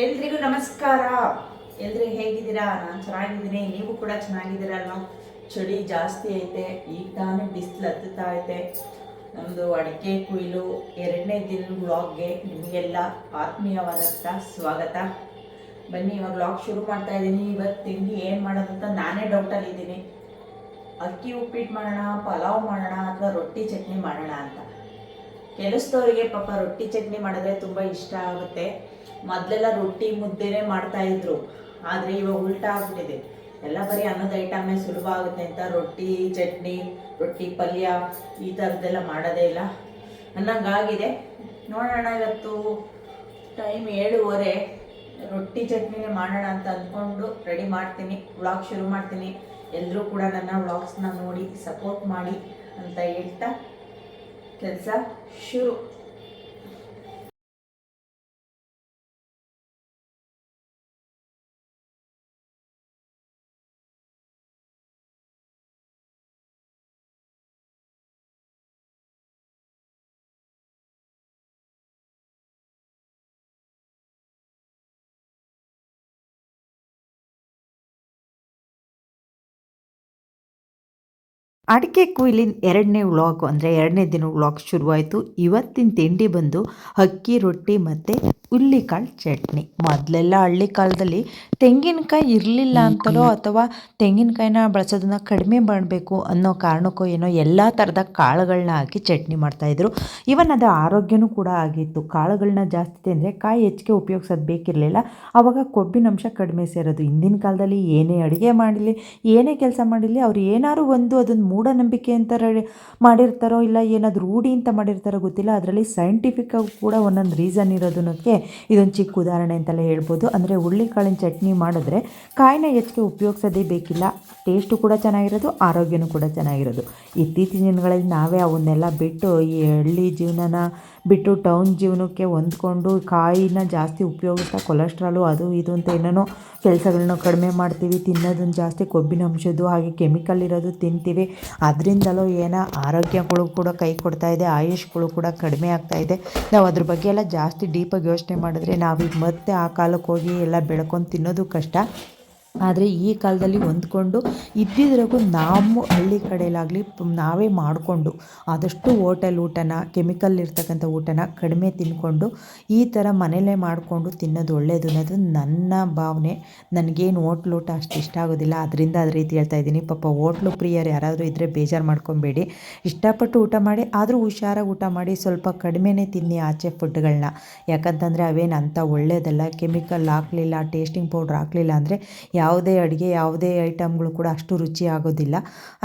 ಎಲ್ರಿಗೂ ನಮಸ್ಕಾರ. ಎಲ್ರು ಹೇಗಿದ್ದೀರಾ? ನಾನು ಚೆನ್ನಾಗಿದ್ದೀನಿ. ನೀವು ಕೂಡ ಚೆನ್ನಾಗಿದ್ದೀರಾ ಅನ್ನೋ ಚಳಿ ಜಾಸ್ತಿ ಐತೆ. ಈಗ ತಾನೇ ಬಿಸಿಲು ಹತ್ತುತ್ತಾ ಐತೆ. ನಮ್ಮದು ಅಡಿಕೆ ಕುಯ್ಲು ಎರಡನೇ ದಿನ ವ್ಲಾಗ್ಗೆ ನಿಮಗೆಲ್ಲ ಆತ್ಮೀಯವಾದಂಥ ಸ್ವಾಗತ. ಬನ್ನಿ, ಇವಾಗ ವ್ಲಾಗ್ ಶುರು ಮಾಡ್ತಾ ಇದ್ದೀನಿ. ಇವತ್ತು ತಿಂಡಿ ಏನು ಮಾಡೋದು ಅಂತ ನಾನೇ ಡೌಟಲ್ಲಿ ಇದ್ದೀನಿ. ಅಕ್ಕಿ ಉಪ್ಪಿಟ್ಟು ಮಾಡೋಣ, ಪಲಾವ್ ಮಾಡೋಣ ಅಥವಾ ರೊಟ್ಟಿ ಚಟ್ನಿ ಮಾಡೋಣ ಅಂತ. ಕೆಲಸದವರಿಗೆ ಪಾಪ ರೊಟ್ಟಿ ಚಟ್ನಿ ಮಾಡಿದ್ರೆ ತುಂಬ ಇಷ್ಟ ಆಗುತ್ತೆ. ಮೊದಲೆಲ್ಲ ರೊಟ್ಟಿ ಮುದ್ದೆನೇ ಮಾಡ್ತಾ ಇದ್ರು. ಆದರೆ ಇವಾಗ ಉಲ್ಟಾ ಆಗ್ಬಿಟ್ಟಿದೆ. ಎಲ್ಲ ಬರೀ ಅನ್ನದ ಐಟಮೇ ಸುಲಭ ಆಗುತ್ತೆ ಅಂತ ರೊಟ್ಟಿ, ಚಟ್ನಿ, ರೊಟ್ಟಿ ಪಲ್ಯ ಈ ಥರದ್ದೆಲ್ಲ ಮಾಡೋದೇ ಇಲ್ಲ. ಅನ್ನಂಗಾಗಿದೆ. ನೋಡೋಣ ಇವತ್ತು ಟೈಮ್ ಏಳುವರೆ. ರೊಟ್ಟಿ ಚಟ್ನಿನೇ ಮಾಡೋಣ ಅಂತ ಅಂದ್ಕೊಂಡು ರೆಡಿ ಮಾಡ್ತೀನಿ. ವ್ಲಾಗ್ ಶುರು ಮಾಡ್ತೀನಿ. ಎಲ್ಲರೂ ಕೂಡ ನನ್ನ ವ್ಲಾಗ್ಸ್ನ ನೋಡಿ ಸಪೋರ್ಟ್ ಮಾಡಿ ಅಂತ ಹೇಳ್ತಾ. ಕೆಲಸ ಶುರು. ಅಡಿಕೆ ಕುಯ್ಲಿನ ಎರಡನೇ ವ್ಲಾಗ್, ಅಂದರೆ ಎರಡನೇ ದಿನ ವ್ಲಾಗ್ ಶುರುವಾಯಿತು. ಇವತ್ತಿನ ತಿಂಡಿ ಬಂದು ಅಕ್ಕಿ, ರೊಟ್ಟಿ ಮತ್ತು ಹುಳ್ಳಿಕಾಳು ಚಟ್ನಿ. ಮೊದಲೆಲ್ಲ ಹಳ್ಳಿ ಕಾಲದಲ್ಲಿ ತೆಂಗಿನಕಾಯಿ ಇರಲಿಲ್ಲ ಅಂತಲೋ ಅಥವಾ ತೆಂಗಿನಕಾಯಿನ ಬಳಸೋದನ್ನ ಕಡಿಮೆ ಮಾಡಬೇಕು ಅನ್ನೋ ಕಾರಣಕ್ಕೋ ಏನೋ ಎಲ್ಲ ಥರದ ಕಾಳುಗಳನ್ನ ಹಾಕಿ ಚಟ್ನಿ ಮಾಡ್ತಾಯಿದ್ರು ಇವನ್ ಅದು ಆರೋಗ್ಯನೂ ಕೂಡ ಆಗಿತ್ತು. ಕಾಳುಗಳನ್ನ ಜಾಸ್ತಿ ತಿಂದರೆ ಕಾಯಿ ಹೆಚ್ಚಿಗೆ ಉಪಯೋಗಿಸೋದು ಬೇಕಿರಲಿಲ್ಲ. ಆವಾಗ ಕೊಬ್ಬಿನಂಶ ಕಡಿಮೆ ಸೇರೋದು. ಹಿಂದಿನ ಕಾಲದಲ್ಲಿ ಏನೇ ಅಡುಗೆ ಮಾಡಲಿ ಏನೇ ಕೆಲಸ ಮಾಡಿರಲಿ ಅವ್ರು ಏನಾದ್ರು ಒಂದು ಅದೊಂದು ಮೂಢನಂಬಿಕೆ ಅಂತ ಮಾಡಿರ್ತಾರೋ ಇಲ್ಲ ಏನಾದರೂ ರೂಢಿ ಅಂತ ಮಾಡಿರ್ತಾರೋ ಗೊತ್ತಿಲ್ಲ. ಅದರಲ್ಲಿ ಸೈಂಟಿಫಿಕ್ ಆಗಿ ಕೂಡ ಒಂದೊಂದು ರೀಸನ್ ಇರೋದನ್ನಕ್ಕೆ ಇದೊಂದು ಚಿಕ್ಕ ಉದಾಹರಣೆ ಅಂತಲೇ ಹೇಳ್ಬೋದು. ಅಂದರೆ ಹುಳ್ಳಿಕಾಳಿನ ಚಟ್ನಿ ಮಾಡಿದ್ರೆ ಕಾಯಿನ ಹೆಚ್ಚಿಗೆ ಉಪಯೋಗಿಸೋದೇ ಬೇಕಿಲ್ಲ. ಟೇಸ್ಟು ಕೂಡ ಚೆನ್ನಾಗಿರೋದು, ಆರೋಗ್ಯನೂ ಕೂಡ ಚೆನ್ನಾಗಿರೋದು. ಇತ್ತೀಚಿನ ದಿನಗಳಲ್ಲಿ ನಾವೇ ಅವನ್ನೆಲ್ಲ ಬಿಟ್ಟು ಈ ಹಳ್ಳಿ ಜೀವನನ ಬಿಟ್ಟು ಟೌನ್ ಜೀವನಕ್ಕೆ ಹೊಂದ್ಕೊಂಡು ಕಾಯಿನ ಜಾಸ್ತಿ ಉಪಯೋಗಿಸ್ತಾ ಕೊಲೆಸ್ಟ್ರಾಲು ಅದು ಇದು ಅಂತ ಏನೇನೋ ಕೆಲಸಗಳನ್ನ ಕಡಿಮೆ ಮಾಡ್ತೀವಿ ತಿನ್ನೋದನ್ನು ಜಾಸ್ತಿ ಕೊಬ್ಬಿನ ಅಂಶದ್ದು ಹಾಗೆ ಕೆಮಿಕಲ್ ಇರೋದು ತಿಂತೀವಿ. ಅದರಿಂದಲೋ ಏನೋ ಆರೋಗ್ಯಗಳು ಕೂಡ ಕೈ ಕೊಡ್ತಾ ಇದೆ, ಆಯುಷ್ಗಳು ಕೂಡ ಕಡಿಮೆ ಆಗ್ತಾ ಇದೆ. ನಾವು ಅದ್ರ ಬಗ್ಗೆ ಎಲ್ಲ ಜಾಸ್ತಿ ಡೀಪಾಗಿ ಯೋಚನೆ ಮಾಡಿದ್ರೆ ನಾವೀಗ ಮತ್ತೆ ಆ ಕಾಲಕ್ಕೆ ಹೋಗಿ ಎಲ್ಲ ಬೆಳ್ಕೊಂಡು ತಿನ್ನೋದು ಕಷ್ಟ. ಆದರೆ ಈ ಕಾಲದಲ್ಲಿ ಹೊಂದ್ಕೊಂಡು ಇದ್ದಿದ್ರಾಗೂ ನಮ್ಮ ಹಳ್ಳಿ ಕಡೆಯಲ್ಲಾಗಲಿ ನಾವೇ ಮಾಡಿಕೊಂಡು ಆದಷ್ಟು ಹೋಟೆಲ್ ಊಟನ, ಕೆಮಿಕಲ್ ಇರ್ತಕ್ಕಂಥ ಊಟನ ಕಡಿಮೆ ತಿನ್ಕೊಂಡು ಈ ಥರ ಮನೇಲೇ ಮಾಡಿಕೊಂಡು ತಿನ್ನೋದು ಒಳ್ಳೆಯದು ಅನ್ನೋದು ನನ್ನ ಭಾವನೆ. ನನಗೇನು ಹೋಟ್ಲ್ ಊಟ ಅಷ್ಟು ಇಷ್ಟ ಆಗೋದಿಲ್ಲ. ಅದರಿಂದ ಅದ್ರ ರೀತಿ ಹೇಳ್ತಾ ಇದ್ದೀನಿ. ಪಾಪ ಹೋಟ್ಲು ಪ್ರಿಯರು ಯಾರಾದರೂ ಇದ್ದರೆ ಬೇಜಾರು ಮಾಡ್ಕೊಬೇಡಿ. ಇಷ್ಟಪಟ್ಟು ಊಟ ಮಾಡಿ, ಆದರೂ ಹುಷಾರಾಗಿ ಊಟ ಮಾಡಿ ಸ್ವಲ್ಪ ಕಡಿಮೆನೇ ತಿನ್ನಿ ಆಚೆ ಫುಡ್ಗಳನ್ನ. ಯಾಕಂತಂದರೆ ಅವೇನು ಅಂಥ ಒಳ್ಳೆಯದಲ್ಲ ಕೆಮಿಕಲ್ ಹಾಕಲಿಲ್ಲ, ಟೇಸ್ಟಿಂಗ್ ಪೌಡ್ರ್ ಹಾಕಲಿಲ್ಲ ಅಂದರೆ ಯಾವುದೇ ಅಡುಗೆ, ಯಾವುದೇ ಐಟಮ್ಗಳು ಕೂಡ ಅಷ್ಟು ರುಚಿ ಆಗೋದಿಲ್ಲ.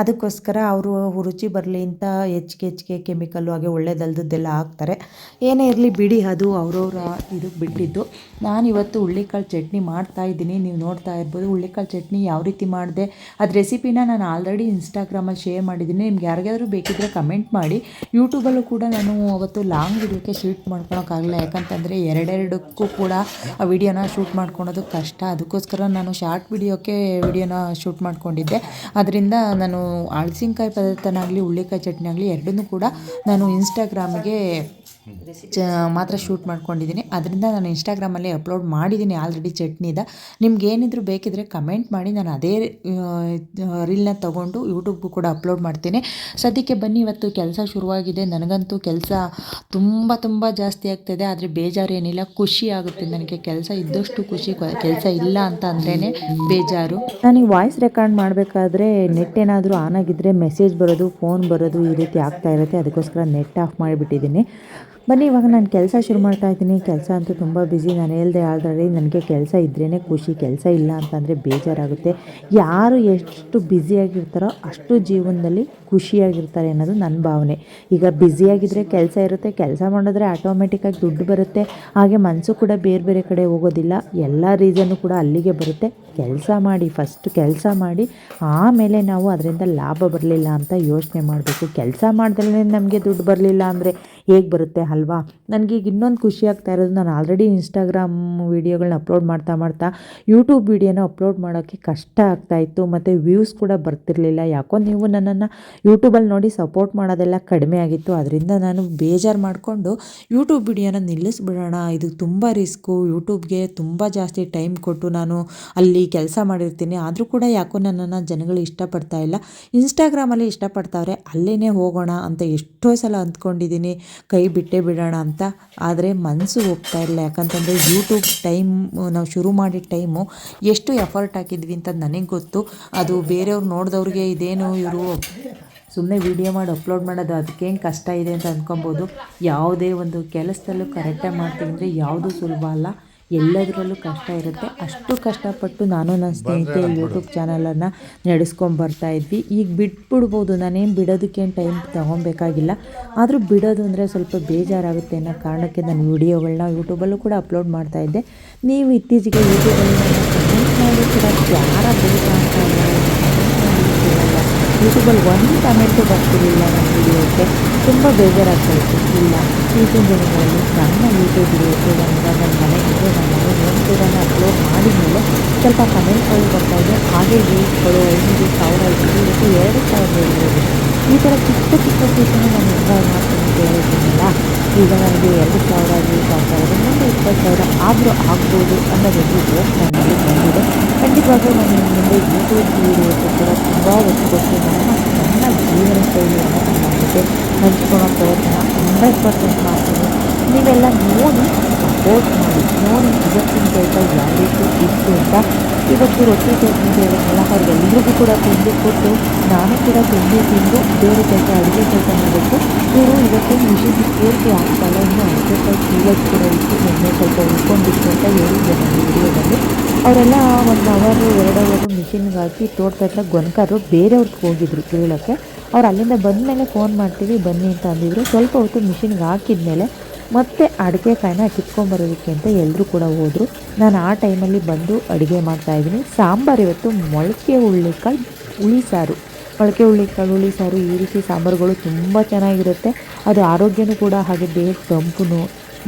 ಅದಕ್ಕೋಸ್ಕರ ಅವರು ರುಚಿ ಬರಲಿ ಅಂತ ಹೆಚ್ಚಿಗೆ ಹೆಚ್ಚಿಗೆ ಕೆಮಿಕಲ್ಲು ಹಾಗೆ ಒಳ್ಳೇದಲ್ದದ್ದೆಲ್ಲ ಹಾಕ್ತಾರೆ. ಏನೇ ಇರಲಿ ಬಿಡಿ, ಅದು ಅವ್ರವ್ರ ಇದಕ್ಕೆ ಬಿಟ್ಟಿದ್ದು. ನಾನಿವತ್ತು ಹುಳ್ಳಿಕಾಳು ಚಟ್ನಿ ಮಾಡ್ತಾ ಇದ್ದೀನಿ. ನೀವು ನೋಡ್ತಾ ಇರ್ಬೋದು ಹುಳ್ಳಿಕಾಳು ಚಟ್ನಿ ಯಾವ ರೀತಿ ಮಾಡಿದೆ. ಅದು ರೆಸಿಪಿನ ನಾನು ಆಲ್ರೆಡಿ ಇನ್ಸ್ಟಾಗ್ರಾಮಲ್ಲಿ ಶೇರ್ ಮಾಡಿದ್ದೀನಿ. ನಿಮ್ಗೆ ಯಾರಿಗಾದರೂ ಬೇಕಿದ್ದರೆ ಕಮೆಂಟ್ ಮಾಡಿ. ಯೂಟ್ಯೂಬಲ್ಲೂ ಕೂಡ ನಾನು ಅವತ್ತು ಲಾಂಗ್ ವಿಡಿಯೋಕ್ಕೆ ಶೂಟ್ ಮಾಡ್ಕೊಳಕ್ಕಾಗಲ್ಲ. ಯಾಕಂತಂದರೆ ಎರಡೆರಡಕ್ಕೂ ಕೂಡ ಆ ವಿಡಿಯೋನ ಶೂಟ್ ಮಾಡ್ಕೊಳೋದು ಕಷ್ಟ. ಅದಕ್ಕೋಸ್ಕರ ನಾನು ಶಾರ್ಟ್ ವಿಡಿಯೋಕ್ಕೆ ವಿಡಿಯೋನ ಶೂಟ್ ಮಾಡ್ಕೊಂಡಿದ್ದೆ. ಅದರಿಂದ ನಾನು ಹಳಸಿನಕಾಯಿ ಪದಾರ್ಥನಾಗಲಿ ಹುಳ್ಳಿಕಾಯಿ ಚಟ್ನಿ ಆಗಲಿ ಎರಡನ್ನೂ ಕೂಡ ನಾನು ಇನ್ಸ್ಟಾಗ್ರಾಮ್ಗೆ ಚ, ಮಾತ್ರ ಶೂಟ್ ಮಾಡ್ಕೊಂಡಿದ್ದೀನಿ. ಅದರಿಂದ ನಾನು ಇನ್ಸ್ಟಾಗ್ರಾಮಲ್ಲಿ ಅಪ್ಲೋಡ್ ಮಾಡಿದ್ದೀನಿ ಆಲ್ರೆಡಿ ಚಟ್ನಿದ. ನಿಮ್ಗೆ ಏನಿದ್ರು ಬೇಕಿದ್ರೆ ಕಮೆಂಟ್ ಮಾಡಿ. ನಾನು ಅದೇ ರೀಲ್ನ ತೊಗೊಂಡು ಯೂಟ್ಯೂಬ್ಗೂ ಕೂಡ ಅಪ್ಲೋಡ್ ಮಾಡ್ತೀನಿ. ಸದ್ಯಕ್ಕೆ ಬನ್ನಿ, ಇವತ್ತು ಕೆಲಸ ಶುರುವಾಗಿದೆ. ನನಗಂತೂ ಕೆಲಸ ತುಂಬ ತುಂಬ ಜಾಸ್ತಿ ಆಗ್ತಾಯಿದೆ ಆದರೆ ಬೇಜಾರು ಏನಿಲ್ಲ. ಖುಷಿ ಆಗುತ್ತೆ. ನನಗೆ ಕೆಲಸ ಇದ್ದಷ್ಟು ಖುಷಿ, ಕೆಲಸ ಇಲ್ಲ ಅಂತ ಅಂದ್ರೇ ಬೇಜಾರು. ನನಗೆ ವಾಯ್ಸ್ ರೆಕಾರ್ಡ್ ಮಾಡಬೇಕಾದ್ರೆ ನೆಟ್ ಏನಾದರೂ ಆನ್ ಆಗಿದ್ದರೆ ಮೆಸೇಜ್ ಬರೋದು, ಫೋನ್ ಬರೋದು ಈ ರೀತಿ ಆಗ್ತಾ ಇರುತ್ತೆ. ಅದಕ್ಕೋಸ್ಕರ ನೆಟ್ ಆಫ್ ಮಾಡಿಬಿಟ್ಟಿದ್ದೀನಿ. ಬನ್ನಿ, ಇವಾಗ ನಾನು ಕೆಲಸ ಶುರು ಮಾಡ್ತಾ ಇದ್ದೀನಿ. ಕೆಲಸ ಅಂತೂ ತುಂಬ ಬ್ಯುಸಿ ನಾನು ಹೇಳ್ದೆ ಆದರೆ ನನಗೆ ಕೆಲಸ ಇದ್ರೇ ಖುಷಿ. ಕೆಲಸ ಇಲ್ಲ ಅಂತಂದರೆ ಬೇಜಾರಾಗುತ್ತೆ. ಯಾರು ಎಷ್ಟು ಬ್ಯುಸಿಯಾಗಿರ್ತಾರೋ ಅಷ್ಟು ಜೀವನದಲ್ಲಿ ಖುಷಿಯಾಗಿರ್ತಾರೆ ಅನ್ನೋದು ನನ್ನ ಭಾವನೆ. ಈಗ ಬ್ಯುಸಿಯಾಗಿದ್ದರೆ ಕೆಲಸ ಇರುತ್ತೆ, ಕೆಲಸ ಮಾಡಿದ್ರೆ ಆಟೋಮೆಟಿಕ್ಕಾಗಿ ದುಡ್ಡು ಬರುತ್ತೆ. ಹಾಗೆ ಮನಸ್ಸು ಕೂಡ ಬೇರೆ ಬೇರೆ ಕಡೆ ಹೋಗೋದಿಲ್ಲ. ಎಲ್ಲ ರೀಸನ್ನು ಕೂಡ ಅಲ್ಲಿಗೆ ಬರುತ್ತೆ. ಕೆಲಸ ಮಾಡಿ ಫಸ್ಟ್ ಕೆಲಸ ಮಾಡಿ, ಆಮೇಲೆ ನಾವು ಅದರಿಂದ ಲಾಭ ಬರಲಿಲ್ಲ ಅಂತ ಯೋಚನೆ ಮಾಡಬೇಕು. ಕೆಲಸ ಮಾಡ್ದಲೇ ನಮಗೆ ದುಡ್ಡು ಬರಲಿಲ್ಲ ಅಂದರೆ ಹೇಗೆ ಬರುತ್ತೆ ಅಲ್ವಾ? ನನಗೀಗ ಇನ್ನೊಂದು ಖುಷಿ ಆಗ್ತಾ ಇರೋದು ನಾನು ಆಲ್ರೆಡಿ ಇನ್ಸ್ಟಾಗ್ರಾಮ್ ವೀಡಿಯೋಗಳನ್ನ ಅಪ್ಲೋಡ್ ಮಾಡ್ತಾ ಮಾಡ್ತಾ ಯೂಟ್ಯೂಬ್ ವೀಡಿಯೋನ ಅಪ್ಲೋಡ್ ಮಾಡೋಕ್ಕೆ ಕಷ್ಟ ಆಗ್ತಾಯಿತ್ತು ಮತ್ತು ವ್ಯೂಸ್ ಕೂಡ ಬರ್ತಿರಲಿಲ್ಲ. ಯಾಕೋ ನೀವು ನನ್ನನ್ನು ಯೂಟ್ಯೂಬಲ್ಲಿ ನೋಡಿ ಸಪೋರ್ಟ್ ಮಾಡೋದೆಲ್ಲ ಕಡಿಮೆ ಆಗಿತ್ತು. ಅದರಿಂದ ನಾನು ಬೇಜಾರು ಮಾಡಿಕೊಂಡು ಯೂಟ್ಯೂಬ್ ವಿಡಿಯೋನ ನಿಲ್ಲಿಸ್ಬಿಡೋಣ. ಇದು ತುಂಬ ರಿಸ್ಕು ಯೂಟ್ಯೂಬ್ಗೆ ತುಂಬ ಜಾಸ್ತಿ ಟೈಮ್ ಕೊಟ್ಟು ನಾನು ಅಲ್ಲಿ ಕೆಲಸ ಮಾಡಿರ್ತೀನಿ. ಆದರೂ ಕೂಡ ಯಾಕೋ ನನ್ನನ್ನು ಜನಗಳು ಇಷ್ಟಪಡ್ತಾ ಇಲ್ಲ. ಇನ್ಸ್ಟಾಗ್ರಾಮಲ್ಲಿ ಇಷ್ಟಪಡ್ತಾವ್ರೆ ಅಲ್ಲೇ ಹೋಗೋಣ ಅಂತ ಎಷ್ಟೋ ಸಲ ಅಂದ್ಕೊಂಡಿದ್ದೀನಿ. ಕೈ ಬಿಟ್ಟೇ ಬಿಡೋಣ ಅಂತ. ಆದರೆ ಮನಸ್ಸು ಹೋಗ್ತಾ ಇರಲಿಲ್ಲ ಯಾಕಂತಂದರೆ ಯೂಟ್ಯೂಬ್ ಟೈಮ್ ನಾವು ಶುರು ಮಾಡಿದ ಟೈಮು ಎಷ್ಟು ಎಫರ್ಟ್ ಹಾಕಿದ್ವಿ ಅಂತ ನನಗೆ ಗೊತ್ತು. ಅದು ಬೇರೆಯವ್ರು ನೋಡಿದವ್ರಿಗೆ ಇದೇನು ಇವರು ಸುಮ್ಮನೆ ವಿಡಿಯೋ ಮಾಡಿ ಅಪ್ಲೋಡ್ ಮಾಡೋದು ಅದಕ್ಕೇನು ಕಷ್ಟ ಇದೆ ಅಂತ ಅಂದ್ಕೊಬೋದು ಯಾವುದೇ ಒಂದು ಕೆಲಸದಲ್ಲೂ ಕರೆಕ್ಟಾಗಿ ಮಾಡ್ತೀವಿ ಅಂದರೆ ಯಾವುದೂ ಸುಲಭ ಅಲ್ಲ. ಎಲ್ಲದರಲ್ಲೂ ಕಷ್ಟ ಇರುತ್ತೆ. ಅಷ್ಟು ಕಷ್ಟಪಟ್ಟು ನಾನು ನನ್ನ ಸ್ನೇಹಿತೆ ಯೂಟ್ಯೂಬ್ ಚಾನಲನ್ನು ನಡೆಸ್ಕೊಂಡು ಬರ್ತಾ ಇದ್ವಿ. ಈಗ ಬಿಟ್ಬಿಡ್ಬೋದು. ನಾನೇನು ಬಿಡೋದಕ್ಕೇನು ಟೈಮ್ ತೊಗೊಬೇಕಾಗಿಲ್ಲ. ಆದರೂ ಬಿಡೋದು ಅಂದರೆ ಸ್ವಲ್ಪ ಬೇಜಾರಾಗುತ್ತೆ ಅನ್ನೋ ಕಾರಣಕ್ಕೆ ನಾನು ವಿಡಿಯೋಗಳನ್ನ ಯೂಟ್ಯೂಬಲ್ಲೂ ಕೂಡ ಅಪ್ಲೋಡ್ ಮಾಡ್ತಾ ಇದ್ದೆ. ನೀವು ಇತ್ತೀಚೆಗೆ ಯೂಟ್ಯೂಬಲ್ಲಿ ಕೂಡ ಯಾರ ಯೂಟ್ಯೂಬಲ್ಲಿ ಒಂದು ಕಮೆಂಟು ಬರ್ತಿರಲಿಲ್ಲ ನನ್ನ ವಿಡಿಯೋಕ್ಕೆ. ತುಂಬ ಬೇಜಾರಾಗ್ತಾ ಇತ್ತು. ಇಲ್ಲ ಈಗಿನ ದಿನಗಳಲ್ಲಿ ನನ್ನ ಯೂಟ್ಯೂಬ್ ವಿಡಿಯೋಕ್ಕೆ ನನ್ನ ನನ್ನ ಮನೆಗೆ ನನ್ನ ಮನೆ ಹೋಮ್ ಟೂರನ್ನು ಅಪ್ಲೋಡ್ ಮಾಡಿದ ಮೇಲೆ ಸ್ವಲ್ಪ ಕಮೆಂಟ್ಗಳು ಬರ್ತಾ ಇದೆ. ಹಾಗೆ ವ್ಯೂಸ್ಗಳು ಐದು ಸಾವಿರ ಇರ್ಬೋದು ಇವತ್ತು ಎರಡು ಸಾವಿರ ಇರ್ಬೋದು ಈ ಥರ ಚಿಕ್ಕ ಚಿಕ್ಕ ಪೀಸನ್ನು ನಾನು ಎಂಜಾಯ್ ಅಂತ ಹೇಳಿದ್ದೀನಲ್ಲ, ಈಗ ನನಗೆ ಎರಡು ಸಾವಿರ ವ್ಯೂಸ್ ಆಗ್ತಾ ಇದೆ ಮುಂದೆ ಇಪ್ಪತ್ತು ಸಾವಿರ ಆದರೂ ಆಗ್ಬೋದು ಅನ್ನೋದೊಂದು ಹೋಪ್ ನನ್ನಲ್ಲಿ ಬಂದಿದೆ. ಖಂಡಿತವಾಗ್ಲೂ ನಾನು ಮುಂದೆ ಯೂಟ್ಯೂಬ್ ವೀಡಿಯೋಕ್ಕೆ ಕೂಡ ತುಂಬ ಒತ್ತು ಕೊಟ್ಟು ನನ್ನ ನನ್ನ ಜೀವನ ಶೈಲಿಯನ್ನು ನನ್ನ ಜೊತೆ ಹಂಚ್ಕೊಳ್ಳೋ ಪ್ರಯತ್ನ ಹಂಡ್ರೆಡ್ ಪರ್ಸೆಂಟ್ ಮಾಡ್ತೀನಿ. ನೀವೆಲ್ಲ ನೋಡಿ ಸಪೋರ್ಟ್ ಮಾಡಿ ನೋಡಿ ಯಾವ ರೀತಿ ಇತ್ತು ಅಂತ ಇವತ್ತು ರೊಟ್ಟಿ ಚಟ್ನಿ ಬೇರೆಲ್ಲ ಅವ್ರಿಗೆಲ್ರಿಗೂ ಕೂಡ ತಿಂಡಿ ಕೊಟ್ಟು ನಾನು ಕೂಡ ತಿಂಡಿ ತಿಂದು ಬೇರೆ ಕೆಲಸ ಅಡುಗೆ ಕೆಲಸ ಮಾಡಬೇಕು ಇವರು ಇವತ್ತು ಮಿಷಿನ್ ಪೂರ್ತಿ ಆಗ್ತಾಯಿಲ್ಲ ಇನ್ನು ಅಡುಗೆ ಕಾಯಿ ಕೀಳೋದು ಕೂಡ ಇತ್ತು. ಎಣ್ಣೆ ಸ್ವಲ್ಪ ಉಳ್ಕೊಂಡಿತ್ತು ಅಂತ ಹೇಳಿದ್ದೆ ನಾನು ವಿಡಿಯೋದಲ್ಲಿ. ಅವರೆಲ್ಲ ಒಂದು ಅವರು, ಎರಡು ಅವರು ಮಿಷಿನ್ಗೆ ಹಾಕಿ ತೋಟದ ಹತ್ರ ಬೇರೆಯವ್ರಿಗೆ ಹೋಗಿದ್ರು ಕೇಳೋಕ್ಕೆ. ಅವ್ರು ಅಲ್ಲಿಂದ ಬಂದ ಮೇಲೆ ಫೋನ್ ಮಾಡ್ತೀವಿ, ಬನ್ನಿ ಅಂತ ಅಂದಿದ್ರು. ಸ್ವಲ್ಪ ಹೊತ್ತು ಮಿಷಿನ್ಗೆ ಹಾಕಿದ್ಮೇಲೆ ಮತ್ತೆ ಅಡುಗೆ ಕಾಯಿನ ಕಿತ್ಕೊಂಬರೋದಕ್ಕೆ ಅಂತ ಎಲ್ಲರೂ ಕೂಡ ಹೋದರು. ನಾನು ಆ ಟೈಮಲ್ಲಿ ಬಂದು ಅಡುಗೆ ಮಾಡ್ತಾಯಿದ್ದೀನಿ ಸಾಂಬಾರು ಇವತ್ತು ಮೊಳಕೆ ಹುಳ್ಳಿಕಾಳು ಹುಳಿ ಸಾರು. ಮೊಳಕೆ ಹುಳ್ಳಿಕಾಳು ಹುಳಿ ಸಾರು ಈ ರೀತಿ ಸಾಂಬಾರುಗಳು ತುಂಬ ಚೆನ್ನಾಗಿರುತ್ತೆ. ಅದು ಆರೋಗ್ಯನೂ ಕೂಡ ಹಾಗೆ ದೇಹಕ್ಕೆ ತಂಪು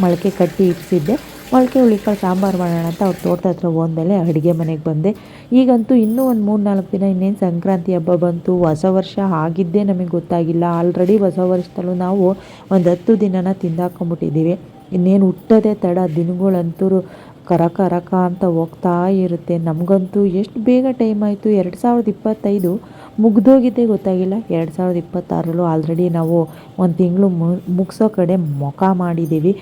ಮೊಳಕೆ ಕಟ್ಟಿ ಇರಿಸಿದ್ದೆ ಮೊಳಕೆ ಹುಳಿಕಾಳು ಸಾಂಬಾರು ಮಾಡೋಣ ಅಂತ ಅವ್ರ ತೋಟದ ಹತ್ರ ಹೋದ್ಮೇಲೆ ಅಡುಗೆ ಮನೆಗೆ ಬಂದೆ. ಈಗಂತೂ ಇನ್ನೂ ಒಂದು ಮೂರು ನಾಲ್ಕು ದಿನ ಇನ್ನೇನು ಸಂಕ್ರಾಂತಿ ಹಬ್ಬ ಬಂತು, ಹೊಸ ವರ್ಷ ಆಗಿದ್ದೇ ನಮಗೆ ಗೊತ್ತಾಗಿಲ್ಲ. ಆಲ್ರೆಡಿ ಹೊಸ ವರ್ಷದಲ್ಲೂ ನಾವು ಒಂದು ಹತ್ತು ದಿನನ ತಿಂದಾಕೊಂಬಿಟ್ಟಿದ್ದೀವಿ ಇನ್ನೇನು ಹುಟ್ಟೋದೇ ತಡ, ದಿನಗಳಂತೂ ಕರ ಕರಕ ಅಂತ ಹೋಗ್ತಾ ಇರುತ್ತೆ. ನಮಗಂತೂ ಎಷ್ಟು ಬೇಗ ಟೈಮ್ ಆಯಿತು. ಎರಡು ಸಾವಿರದ ಇಪ್ಪತ್ತೈದು ಮುಗ್ದೋಗಿದ್ದೆ ಗೊತ್ತಾಗಿಲ್ಲ. ಎರಡು ಸಾವಿರದ ಇಪ್ಪತ್ತಾರಲ್ಲೂ ಆಲ್ರೆಡಿ ನಾವು ಒಂದು ತಿಂಗಳು ಮುಗಿಸೋ ಕಡೆ ಮುಖ ಮಾಡಿದ್ದೀವಿ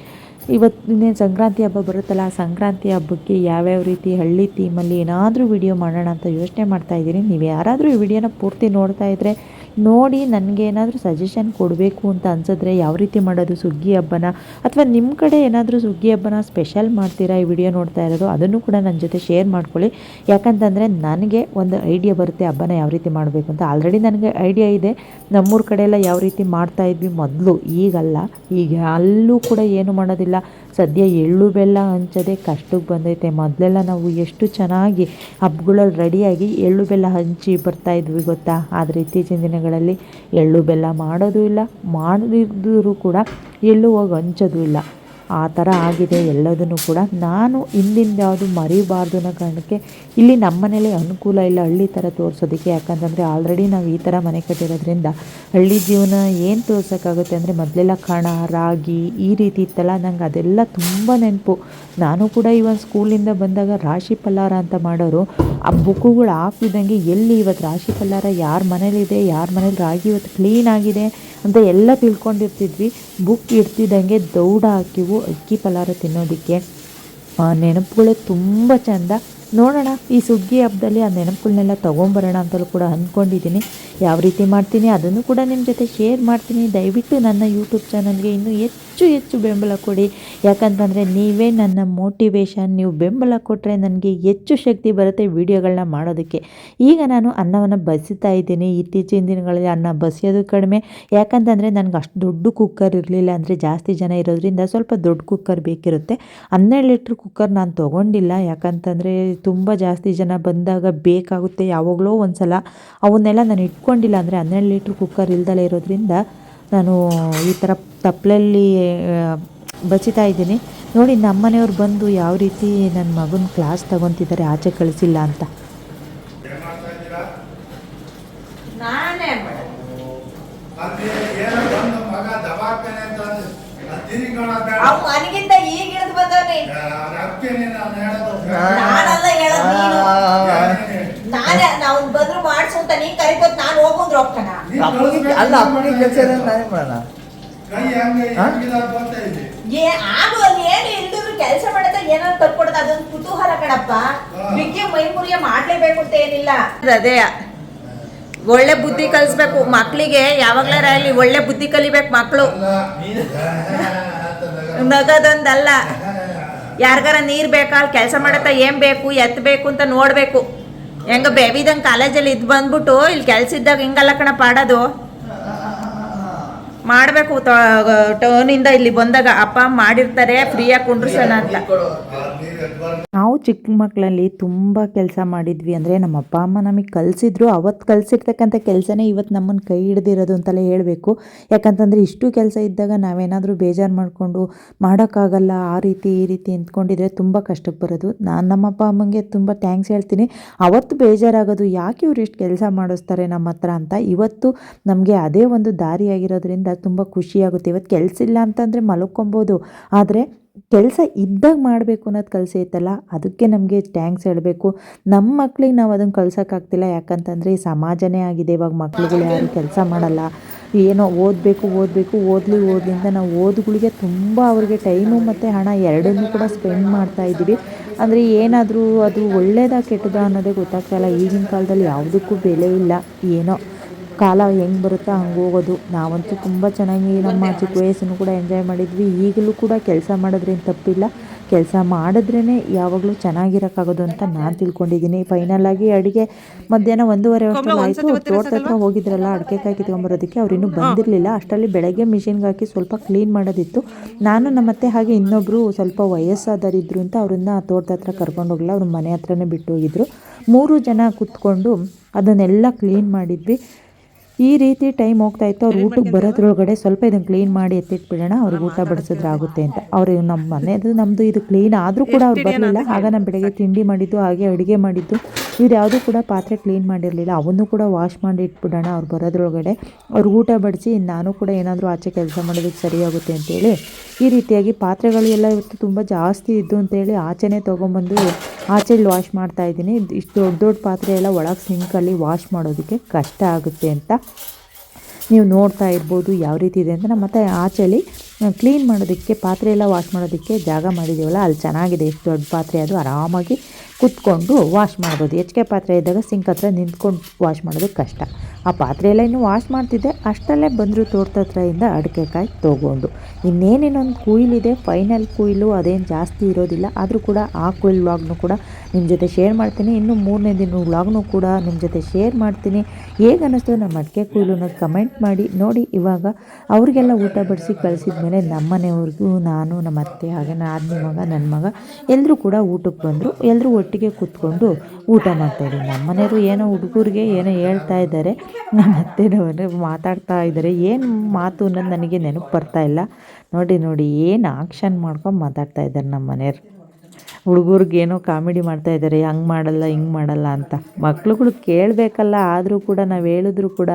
ಇವತ್ತು ಇನ್ನೇನು ಸಂಕ್ರಾಂತಿ ಹಬ್ಬ ಬರುತ್ತಲ್ಲ, ಆ ಸಂಕ್ರಾಂತಿ ಹಬ್ಬಕ್ಕೆ ಯಾವ್ಯಾವ ರೀತಿ ಹಳ್ಳಿ ಥೀಮಲ್ಲಿ ಏನಾದರೂ ವಿಡಿಯೋ ಮಾಡೋಣ ಅಂತ ಯೋಚನೆ ಮಾಡ್ತಾ ಇದ್ದೀನಿ. ನೀವು ಯಾರಾದರೂ ಈ ವಿಡಿಯೋನ ಪೂರ್ತಿ ನೋಡ್ತಾ ಇದ್ದರೆ ನೋಡಿ ನನಗೆ ಏನಾದರೂ ಸಜೆಷನ್ ಕೊಡಬೇಕು ಅಂತ ಅನ್ಸಿದ್ರೆ ಯಾವ ರೀತಿ ಮಾಡೋದು ಸುಗ್ಗಿ ಹಬ್ಬನ? ಅಥವಾ ನಿಮ್ಮ ಕಡೆ ಏನಾದರೂ ಸುಗ್ಗಿ ಹಬ್ಬನ ಸ್ಪೆಷಲ್ ಮಾಡ್ತೀರಾ ಈ ವಿಡಿಯೋ ನೋಡ್ತಾ ಇರೋದು? ಅದನ್ನು ಕೂಡ ನನ್ನ ಜೊತೆ ಶೇರ್ ಮಾಡ್ಕೊಳ್ಳಿ. ಯಾಕಂತಂದರೆ ನನಗೆ ಒಂದು ಐಡಿಯಾ ಬರುತ್ತೆ ಹಬ್ಬನ ಯಾವ ರೀತಿ ಮಾಡಬೇಕು ಅಂತ. ಆಲ್ರೆಡಿ ನನಗೆ ಐಡಿಯಾ ಇದೆ. ನಮ್ಮೂರ ಕಡೆ ಎಲ್ಲ ಯಾವ ರೀತಿ ಮಾಡ್ತಾ ಇದ್ವಿ ಮೊದಲು, ಈಗಲ್ಲ. ಈಗ ಅಲ್ಲೂ ಕೂಡ ಏನು ಮಾಡೋದಿಲ್ಲ. ಸದ್ಯ ಎಳ್ಳು ಬೆಲ್ಲ ಹಂಚೋದೇ ಕಷ್ಟಕ್ಕೆ ಬಂದೈತೆ. ಮೊದಲೆಲ್ಲ ನಾವು ಎಷ್ಟು ಚೆನ್ನಾಗಿ ಹಬ್ಬಗಳಲ್ಲಿ ರೆಡಿಯಾಗಿ ಎಳ್ಳು ಬೆಲ್ಲ ಹಂಚಿ ಬರ್ತಾಯಿದ್ವಿ ಗೊತ್ತಾ? ಆದರೆ ಇತ್ತೀಚಿನ ದಿನಗಳಲ್ಲಿ ಎಳ್ಳು ಬೆಲ್ಲ ಮಾಡೋದು ಇಲ್ಲ ಮಾಡಿದ್ರು ಕೂಡ ಎಳ್ಳು ಹೋಗಿ ಹಂಚೋದು ಇಲ್ಲ. ಆ ಥರ ಆಗಿದೆ ಎಲ್ಲದನ್ನು ಕೂಡ ನಾನು ಇಲ್ಲಿಂದ ಯಾವುದು ಮರಿಬಾರ್ದು ಅನ್ನೋ ಕಾರಣಕ್ಕೆ ಇಲ್ಲಿ ನಮ್ಮ ಮನೇಲಿ ಅನುಕೂಲ ಇಲ್ಲ ಹಳ್ಳಿ ಥರ ತೋರಿಸೋದಕ್ಕೆ. ಯಾಕಂತಂದರೆ ಆಲ್ರೆಡಿ ನಾವು ಈ ಥರ ಮನೆ ಕಟ್ಟಿರೋದ್ರಿಂದ ಹಳ್ಳಿ ಜೀವನ ಏನು ತೋರ್ಸೋಕ್ಕಾಗುತ್ತೆ ಅಂದರೆ ಮೊದಲೆಲ್ಲ ಕಣ, ರಾಗಿ ಈ ರೀತಿ ಇತ್ತಲ್ಲ, ನಂಗೆ ಅದೆಲ್ಲ ತುಂಬ ನೆನಪು. ನಾನು ಕೂಡ ಇವನ್ ಸ್ಕೂಲಿಂದ ಬಂದಾಗ ರಾಶಿ ಪಲ್ಲಾರ ಅಂತ ಮಾಡೋರು, ಆ ಬುಕ್ಕುಗಳು ಹಾಕಿದಂಗೆ ಎಲ್ಲಿ ಇವತ್ತು ರಾಶಿ ಪಲ್ಲಾರ ಯಾರ ಮನೇಲಿದೆ, ಯಾರ ಮನೇಲಿ ರಾಗಿ ಇವತ್ತು ಕ್ಲೀನ್ ಆಗಿದೆ ಅಂತ ಎಲ್ಲ ತಿಳ್ಕೊಂಡಿರ್ತಿದ್ವಿ. ಬುಕ್ ಇಡ್ತಿದ್ದಂಗೆ ದೌಡ ಹಾಕಿವು, ಅಕ್ಕಿ ಪಲಾರ ತಿನ್ನೋದಕ್ಕೆ. ನೆನಪುಗಳೇ ತುಂಬ ಚೆಂದ. ನೋಡೋಣ, ಈ ಸುಗ್ಗಿ ಹಬ್ಬದಲ್ಲಿ ಆ ನೆನಪುಗಳನ್ನೆಲ್ಲ ತೊಗೊಂಬರೋಣ ಅಂತಲೂ ಕೂಡ ಅಂದ್ಕೊಂಡಿದ್ದೀನಿ. ಯಾವ ರೀತಿ ಮಾಡ್ತೀನಿ ಅದನ್ನು ಕೂಡ ನಿಮ್ಮ ಜೊತೆ ಶೇರ್ ಮಾಡ್ತೀನಿ. ದಯವಿಟ್ಟು ನನ್ನ ಯೂಟ್ಯೂಬ್ ಚಾನಲ್ಗೆ ಇನ್ನೂ ಹೆಚ್ಚು ಹೆಚ್ಚು ಬೆಂಬಲ ಕೊಡಿ. ಯಾಕಂತಂದರೆ ನೀವೇ ನನ್ನ ಮೋಟಿವೇಶನ್ ನೀವು ಬೆಂಬಲ ಕೊಟ್ಟರೆ ನನಗೆ ಹೆಚ್ಚು ಶಕ್ತಿ ಬರುತ್ತೆ ವೀಡಿಯೋಗಳನ್ನ ಮಾಡೋದಕ್ಕೆ. ಈಗ ನಾನು ಅನ್ನವನ್ನು ಬಸಿತಾ ಇದ್ದೀನಿ. ಇತ್ತೀಚಿನ ದಿನಗಳಲ್ಲಿ ಅನ್ನ ಬಸಿಯೋದು ಕಡಿಮೆ. ಯಾಕಂತಂದರೆ ನನಗೆ ಅಷ್ಟು ದೊಡ್ಡ ಕುಕ್ಕರ್ ಇರಲಿಲ್ಲ ಅಂದರೆ ಜಾಸ್ತಿ ಜನ ಇರೋದ್ರಿಂದ ಸ್ವಲ್ಪ ದೊಡ್ಡ ಕುಕ್ಕರ್ ಬೇಕಿರುತ್ತೆ. ಹನ್ನೆರಡು ಲೀಟ್ರ್ ಕುಕ್ಕರ್ ನಾನು ತೊಗೊಂಡಿಲ್ಲ. ಯಾಕಂತಂದರೆ ತುಂಬ ಜಾಸ್ತಿ ಜನ ಬಂದಾಗ ಬೇಕಾಗುತ್ತೆ ಯಾವಾಗಲೋ ಒಂದು ಸಲ ಅವನ್ನೆಲ್ಲ ನಾನು ಇಟ್ಕೊಂಡಿಲ್ಲ ಅಂದರೆ ಹನ್ನೆರಡು ಲೀಟ್ರ್ ಕುಕ್ಕರ್ ಇಲ್ದಲೇ ಇರೋದ್ರಿಂದ ನಾನು ಈ ಥರ ತಪ್ಪಲಲ್ಲಿ ಬಚಿತಾ ಇದ್ದೀನಿ. ನೋಡಿ ನಮ್ಮನೆಯವ್ರು ಬಂದು ಯಾವ ರೀತಿ ನನ್ನ ಮಗನ ಕ್ಲಾಸ್ ತಗೊತಿದ್ದಾರೆ ಆಚೆ ಕಳಿಸಿಲ್ಲ ಅಂತ. ನಾನೇ ನಾನು ಹೋಗ್ತಾನ ಅಪ್ಪನಿಗೆ ಅಲ್ಲ ಅಪ್ಪನಿಗೆ ಕೆಲಸ ಇರೋದು ನಾನೇ ಮಾಡೋಣ. ಏ ಆಗು ಅಲ್ಲಿ ಏನು ಇಲ್ದಿದ್ರು ಕೆಲಸ ಮಾಡದ ಏನಾದ್ರು ಕಲ್ಕೊಡೋದು ಅದೊಂದು ಕುತೂಹಲ ಕಣಪ್ಪ. ವಿದ್ಯೆ ಮೈ ಮುರಿಯ ಮಾಡ್ಲೇಬೇಕು ಅಂತ ಏನಿಲ್ಲ. ಅದೇ ಒಳ್ಳೆ ಬುದ್ಧಿ ಕಲಿಸ್ಬೇಕು. ಮಕ್ಕಳಿಗೆ ಯಾವಾಗ್ಲಾರ ರಾಯಲಿ ಒಳ್ಳೆ ಬುದ್ಧಿ ಕಲಿಬೇಕು ಮಕ್ಕಳು ನಗದೊಂದಲ್ಲ. ಯಾರಿಗಾರ ನೀರು ಬೇಕಾ ಅಲ್ಲಿ ಕೆಲಸ ಮಾಡತ್ತ ಏನ್ ಬೇಕು ಎತ್ತಬೇಕು ಅಂತ ನೋಡ್ಬೇಕು. ಹೆಂಗ ಬೇಬಿದಂಗೆ ಕಾಲೇಜಲ್ಲಿ ಇದ್ ಬಂದ್ಬಿಟ್ಟು ಇಲ್ಲಿ ಕೆಲ್ಸ ಇದ್ದಾಗ ಹಿಂಗಲ್ಲ ಕಣ ಪಾಡೋದು ಮಾಡಬೇಕು ಟೌನಿಂದ ಇಲ್ಲಿ ಬಂದಾಗ ಅಪ್ಪ ಮಾಡಿರ್ತಾರೆ ಫ್ರೀಯಾಗಿ ಕುಂಡ್ರಸೋಣ ಅಂತ. ನಾವು ಚಿಕ್ಕ ಮಕ್ಕಳಲ್ಲಿ ತುಂಬ ಕೆಲಸ ಮಾಡಿದ್ವಿ ಅಂದರೆ ನಮ್ಮ ಅಪ್ಪ ಅಮ್ಮ ನಮಗೆ ಕಲಿಸಿದ್ರು ಅವತ್ತು ಕಲಿಸಿರ್ತಕ್ಕಂಥ ಕೆಲಸನೇ ಇವತ್ತು ನಮ್ಮನ್ನು ಕೈ ಹಿಡ್ದಿರೋದು ಅಂತಲೇ ಹೇಳಬೇಕು. ಯಾಕಂತಂದರೆ ಇಷ್ಟು ಕೆಲಸ ಇದ್ದಾಗ ನಾವೇನಾದರೂ ಬೇಜಾರು ಮಾಡಿಕೊಂಡು ಮಾಡೋಕ್ಕಾಗಲ್ಲ, ಆ ರೀತಿ ಈ ರೀತಿ ಅಂದ್ಕೊಂಡಿದ್ರೆ ತುಂಬ ಕಷ್ಟಕ್ಕೆ ಬರೋದು. ನಾನು ನಮ್ಮ ಅಪ್ಪ ಅಮ್ಮಂಗೆ ತುಂಬ ಥ್ಯಾಂಕ್ಸ್ ಹೇಳ್ತೀನಿ. ಅವತ್ತು ಬೇಜಾರಾಗೋದು ಯಾಕೆ ಇವ್ರು ಇಷ್ಟು ಕೆಲಸ ಮಾಡಿಸ್ತಾರೆ ನಮ್ಮ ಹತ್ರ ಅಂತ. ಇವತ್ತು ನಮಗೆ ಅದೇ ಒಂದು ದಾರಿಯಾಗಿರೋದ್ರಿಂದ ತುಂಬ ಖುಷಿಯಾಗುತ್ತೆ. ಇವತ್ತು ಕೆಲಸ ಇಲ್ಲ ಅಂತಂದರೆ ಮಲ್ಕೊಬೋದು. ಆದರೆ ಕೆಲಸ ಇದ್ದಾಗ ಮಾಡಬೇಕು ಅನ್ನೋದು ಕಲಿಸೈತಲ್ಲ ಅದಕ್ಕೆ ನಮಗೆ ಟ್ಯಾಂಕ್ಸ್ ಹೇಳಬೇಕು. ನಮ್ಮ ಮಕ್ಳಿಗೆ ನಾವು ಅದನ್ನು ಕಳ್ಸೋಕ್ಕಾಗ್ತಿಲ್ಲ ಯಾಕಂತಂದರೆ ಈ ಸಮಾಜನೇ ಆಗಿದೆ. ಇವಾಗ ಮಕ್ಳುಗಳು ಯಾರು ಕೆಲಸ ಮಾಡಲ್ಲ. ಏನೋ ಓದಬೇಕು ಓದಬೇಕು, ಓದಲಿ ಓದಲಿಂದ ನಾವು ಓದುಗಳಿಗೆ ತುಂಬ ಅವ್ರಿಗೆ ಟೈಮು ಮತ್ತು ಹಣ ಎರಡನ್ನೂ ಕೂಡ ಸ್ಪೆಂಡ್ ಮಾಡ್ತಾ ಇದ್ದೀವಿ. ಅಂದರೆ ಏನಾದರೂ ಅದು ಒಳ್ಳೇದಾ ಕೆಟ್ಟದಾ ಅನ್ನೋದೇ ಗೊತ್ತಾಗ್ತಾಯಿಲ್ಲ ಈಗಿನ ಕಾಲದಲ್ಲಿ ಯಾವುದಕ್ಕೂ ಬೆಲೆ ಇಲ್ಲ. ಏನೋ ಕಾಲ ಹೆಂಗೆ ಬರುತ್ತೋ ಹಂಗೆ ಹೋಗೋದು. ನಾವಂತೂ ತುಂಬ ಚೆನ್ನಾಗಿ ನಮ್ಮ ಚಿಕ್ಕ ವಯಸ್ಸನ್ನು ಕೂಡ ಎಂಜಾಯ್ ಮಾಡಿದ್ವಿ. ಈಗಲೂ ಕೂಡ ಕೆಲಸ ಮಾಡೋದ್ರೇನು ತಪ್ಪಿಲ್ಲ. ಕೆಲಸ ಮಾಡಿದ್ರೇ ಯಾವಾಗಲೂ ಚೆನ್ನಾಗಿರೋಕ್ಕಾಗೋದು ಅಂತ ನಾನು ತಿಳ್ಕೊಂಡಿದ್ದೀನಿ. ಫೈನಲ್ ಆಗಿ ಅಡುಗೆ ಮಧ್ಯಾಹ್ನ ಒಂದೂವರೆ ವರ್ಷ ಆಯಿತು. ತೋಟದ ಹತ್ರ ಹೋಗಿದ್ರಲ್ಲ ಅಡಿಕೆ ಕಾಯಿ ಕಿತ್ಕೊಂಬರೋದಕ್ಕೆ ಅವ್ರು ಇನ್ನೂ ಬಂದಿರಲಿಲ್ಲ. ಅಷ್ಟರಲ್ಲಿ ಬೆಳಗ್ಗೆ ಮಿಷಿನ್ಗೆ ಹಾಕಿ ಸ್ವಲ್ಪ ಕ್ಲೀನ್ ಮಾಡೋದಿತ್ತು. ನಾನು ನಮ್ಮ ಅತ್ತೆ ಹಾಗೆ ಇನ್ನೊಬ್ಬರು ಸ್ವಲ್ಪ ವಯಸ್ಸಾದರಿದ್ರು ಅಂತ ಅವ್ರನ್ನ ತೋಟದ ಹತ್ರ ಕರ್ಕೊಂಡು ಹೋಗಲ್ಲ ಅವ್ರ ಮನೆ ಹತ್ರನೇ ಬಿಟ್ಟು ಹೋಗಿದ್ರು. ಮೂರು ಜನ ಕೂತ್ಕೊಂಡು ಅದನ್ನೆಲ್ಲ ಕ್ಲೀನ್ ಮಾಡಿದ್ವಿ. ಈ ರೀತಿ ಟೈಮ್ ಹೋಗ್ತಾ ಇತ್ತು ಅವ್ರು ಊಟಕ್ಕೆ ಬರೋದ್ರೊಳಗಡೆ ಸ್ವಲ್ಪ ಇದನ್ನು ಕ್ಲೀನ್ ಮಾಡಿ ಎತ್ತಿಟ್ಬಿಡೋಣ ಅವ್ರಿಗೆ ಊಟ ಬಡಿಸಿದ್ರೆ ಆಗುತ್ತೆ ಅಂತ. ಅವರು ನಮ್ಮ ಮನೆದು ನಮ್ಮದು ಇದು ಕ್ಲೀನ್ ಆದರೂ ಕೂಡ ಅವ್ರು ಬರಲಿಲ್ಲ. ಆಗ ನಮ್ಮ ಬೆಳಗ್ಗೆ ತಿಂಡಿ ಮಾಡಿದ್ದು ಹಾಗೆ ಅಡುಗೆ ಮಾಡಿದ್ದು ಇವ್ರು ಯಾವುದೂ ಕೂಡ ಪಾತ್ರೆ ಕ್ಲೀನ್ ಮಾಡಿರಲಿಲ್ಲ. ಅವನ್ನೂ ಕೂಡ ವಾಶ್ ಮಾಡಿ ಇಟ್ಬಿಡೋಣ ಅವ್ರು ಬರೋದ್ರೊಳಗಡೆ. ಅವ್ರು ಊಟ ಬಡಿಸಿ ನಾನು ಕೂಡ ಏನಾದರೂ ಆಚೆ ಕೆಲಸ ಮಾಡೋದಕ್ಕೆ ಸರಿಯಾಗುತ್ತೆ ಅಂತೇಳಿ ಈ ರೀತಿಯಾಗಿ ಪಾತ್ರೆಗಳು ಎಲ್ಲ ಇವತ್ತು ತುಂಬ ಜಾಸ್ತಿ ಇದ್ದು ಅಂತೇಳಿ ಆಚೆನೇ ತೊಗೊಂಬಂದು ಆಚೆಲ್ಲಿ ವಾಶ್ ಮಾಡ್ತಾ ಇದ್ದೀನಿ. ಇಷ್ಟು ದೊಡ್ಡ ದೊಡ್ಡ ಪಾತ್ರೆ ಎಲ್ಲ ಒಳಗೆ ಸಿಂಕಲ್ಲಿ ವಾಶ್ ಮಾಡೋದಕ್ಕೆ ಕಷ್ಟ ಆಗುತ್ತೆ ಅಂತ ನೀವು ನೋಡ್ತಾ ಇರ್ಬೋದು ಯಾವ ರೀತಿ ಇದೆ ಅಂತ. ನಮ್ಮ ಮತ್ತೆ ಆಚೆಲಿ ಕ್ಲೀನ್ ಮಾಡೋದಕ್ಕೆ, ಪಾತ್ರೆ ಎಲ್ಲ ವಾಶ್ ಮಾಡೋದಕ್ಕೆ ಜಾಗ ಮಾಡಿದ್ದೀವಲ್ಲ ಅಲ್ಲಿ ಚೆನ್ನಾಗಿದೆ, ಎಷ್ಟು ದೊಡ್ಡ ಪಾತ್ರೆ ಅದು, ಆರಾಮಾಗಿ ಕುತ್ಕೊಂಡು ವಾಶ್ ಮಾಡ್ಬೋದು ಹೆಚ್ಚಿಗೆ ಪಾತ್ರೆ ಇದ್ದಾಗ ಸಿಂಕ್ ಹತ್ರ ನಿಂತ್ಕೊಂಡು ವಾಶ್ ಮಾಡೋದು ಕಷ್ಟ. ಆ ಪಾತ್ರೆ ಎಲ್ಲ ಇನ್ನೂ ವಾಶ್ ಮಾಡ್ತಿದ್ದೆ. ಅಷ್ಟರಲ್ಲೇ ಬಂದರು ತೋಟದ ಹತ್ರದಿಂದ ಅಡಿಕೆ ಕಾಯಿ ತೊಗೊಂಡು. ಇನ್ನೇನೇನೊಂದು ಕುಯ್ಲಿದೆ? ಫೈನಲ್ ಕುಯ್ಲು ಅದೇನು ಜಾಸ್ತಿ ಇರೋದಿಲ್ಲ. ಆದರೂ ಕೂಡ ಆ ಕುಯ್ಲ್ ವ್ಲಾಗ್ನು ಕೂಡ ನಿಮ್ಮ ಜೊತೆ ಶೇರ್ ಮಾಡ್ತೀನಿ. ಇನ್ನು ಮೂರನೇ ದಿನ ವ್ಲಾಗ್ನು ಕೂಡ ನಿಮ್ಮ ಜೊತೆ ಶೇರ್ ಮಾಡ್ತೀನಿ. ಹೇಗೆ ಅನ್ನಿಸ್ತು ನಮ್ಮ ಅಡಿಕೆ ಕುಯ್ಲು ಅನ್ನೋದು ಕಮೆಂಟ್ ಮಾಡಿ. ನೋಡಿ, ಇವಾಗ ಅವ್ರಿಗೆಲ್ಲ ಊಟ ಬಡಿಸಿ ಕಳಿಸಿದ ಮೇಲೆ ನಮ್ಮ ಮನೆಯವ್ರಿಗೂ, ನಾನು, ನಮ್ಮ ಅತ್ತೆ, ಹಾಗೆ ನನ್ನ ಮಗ ನನ್ನ ಮಗ ಎಲ್ಲರೂ ಕೂಡ ಊಟಕ್ಕೆ ಬಂದರು. ಎಲ್ಲರೂ ಒಟ್ಟಿಗೆ ಕೂತ್ಕೊಂಡು ಊಟ ಮಾಡ್ತಾಯಿದ್ದೀವಿ ನಮ್ಮ ಮನೆಯವರು ಏನೋ ಹುಡುಗರಿಗೆ ಏನೋ ಹೇಳ್ತಾ ಇದ್ದಾರೆ. ನಮ್ಮ ಅತ್ತೆನವರು ಮಾತಾಡ್ತಾ ಇದ್ದಾರೆ. ಏನು ಮಾತು ಅನ್ನೋದು ನನಗೆ ನೆನಪು ಬರ್ತಾ ಇಲ್ಲ. ನೋಡಿ ನೋಡಿ, ಏನು ಆಕ್ಷನ್ ಮಾಡ್ಕೊಂಡು ಮಾತಾಡ್ತಾ ಇದ್ದಾರೆ ನಮ್ಮ ಮನೆಯವ್ರು. ಹುಡುಗರಿಗೆ ಏನೋ ಕಾಮಿಡಿ ಮಾಡ್ತಾ ಇದ್ದಾರೆ. ಹಂಗೆ ಮಾಡಲ್ಲ, ಹಿಂಗೆ ಮಾಡಲ್ಲ ಅಂತ. ಮಕ್ಳುಗಳು ಕೇಳಬೇಕಲ್ಲ, ಆದರೂ ಕೂಡ ನಾವು ಹೇಳಿದ್ರು ಕೂಡ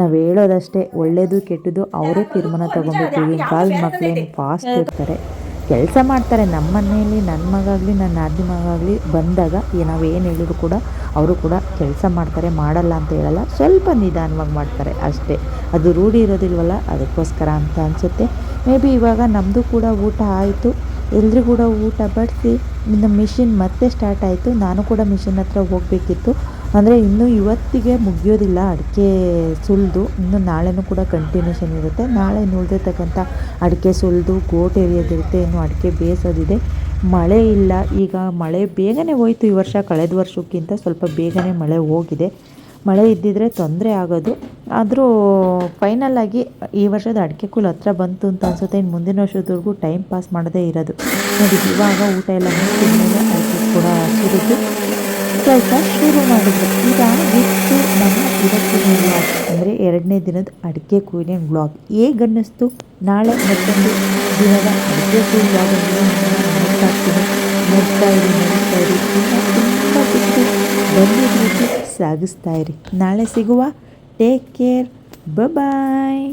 ನಾವು ಹೇಳೋದಷ್ಟೇ. ಒಳ್ಳೆಯದು ಕೆಟ್ಟದ್ದು, ಅವರೇ ತೀರ್ಮಾನ ತೊಗೊಬೇಕು. ಈಗಿನ ಕಾಲದ ಮಕ್ಕಳೇನು ಫಾಸ್ಟ್ ಇರ್ತಾರೆ. ಕೆಲಸ ಮಾಡ್ತಾರೆ ನಮ್ಮ ಮನೆಯಲ್ಲಿ ನನ್ನ ಮಗಾಗಲಿ, ನನ್ನ ನಾದಿನಿ ಮಗಾಗಲಿ ಬಂದಾಗ ನಾವು ಏನು ಹೇಳಿದ್ರು ಕೂಡ ಅವರು ಕೂಡ ಕೆಲಸ ಮಾಡ್ತಾರೆ, ಮಾಡಲ್ಲ ಅಂತ ಹೇಳಲ್ಲ, ಸ್ವಲ್ಪ ನಿಧಾನವಾಗಿ ಮಾಡ್ತಾರೆ ಅಷ್ಟೇ. ಅದು ರೂಢಿ ಇರೋದಿಲ್ವಲ್ಲ, ಅದಕ್ಕೋಸ್ಕರ ಅಂತ ಅನಿಸುತ್ತೆ. ಮೇ ಬಿ ಇವಾಗ ನಮ್ಮದು ಕೂಡ ಊಟ ಆಯಿತು. ಎಲ್ಲರಿಗೂ ಕೂಡ ಊಟ ಬಡಿಸಿ, ಇನ್ನು ಮಿಷಿನ್ ಮತ್ತೆ ಸ್ಟಾರ್ಟ್ ಆಯಿತು. ನಾನು ಕೂಡ ಮಿಷಿನ್ ಹತ್ರ ಹೋಗಬೇಕಿತ್ತು. ಅಂದರೆ ಇನ್ನೂ ಇವತ್ತಿಗೆ ಮುಗಿಯೋದಿಲ್ಲ, ಅಡಿಕೆ ಸುಲಿದು. ಇನ್ನು ನಾಳೆನೂ ಕೂಡ ಕಂಟಿನ್ಯೂಷನ್ ಇರುತ್ತೆ. ನಾಳೆ ಉಳಿದಿರ್ತಕ್ಕಂಥ ಅಡಿಕೆ ಸುಲಿದು, ಗೋಟ್ ಎರಿಯೋದಿರುತ್ತೆ ಇನ್ನು ಅಡಿಕೆ ಬೇಯಿಸೋದಿದೆ ಮಳೆ ಇಲ್ಲ. ಈಗ ಮಳೆ ಬೇಗನೆ ಹೋಯಿತು ಈ ವರ್ಷ. ಕಳೆದ ವರ್ಷಕ್ಕಿಂತ ಸ್ವಲ್ಪ ಬೇಗನೆ ಮಳೆ ಹೋಗಿದೆ. ಮಳೆ ಇದ್ದಿದ್ರೆ ತೊಂದರೆ ಆಗೋದು. ಆದರೂ ಫೈನಲ್ ಆಗಿ ಈ ವರ್ಷದ ಅಡಿಕೆ ಕೂಲ್ ಹತ್ರ ಬಂತು ಅಂತ ಅನ್ಸುತ್ತೆ. ಇನ್ನು ಮುಂದಿನ ವರ್ಷದವರೆಗೂ ಟೈಮ್ ಪಾಸ್ ಮಾಡದೇ ಇರೋದು. ನೋಡಿ, ಇವಾಗ ಊಟ ಎಲ್ಲ ಕೂಡ ಸುರಿದು ಕೆಲಸ ಶುರು ಮಾಡಿದ್ರು. ಈಗ ಇತ್ತು ನಮ್ಮ ಇವತ್ತಿನ ವ್ಲಾಗ್ ಅಂದರೆ ಎರಡನೇ ದಿನದ ಅಡಿಕೆ ಕೊಯ್ಲಿನ ವ್ಲಾಗ್ ಹೇಗೆ ಅನ್ನಿಸ್ತು ನಾಳೆ ಮತ್ತೊಂದು ದಿನದ ಅಡಿಕೆ ಕೊಯ್ಲು ವ್ಲಾಗ್ ಆಗ್ತೀನಿ ನೋಡ್ತಾ ಇರಿ ನೋಡ್ತಾ ಇರಿ. ತುಂಬ ಇಷ್ಟು ಬಂದು ರೀತಿ ಸಾಗಿಸ್ತಾ ಇರಿ. ನಾಳೆ ಸಿಗುವ. Take care bye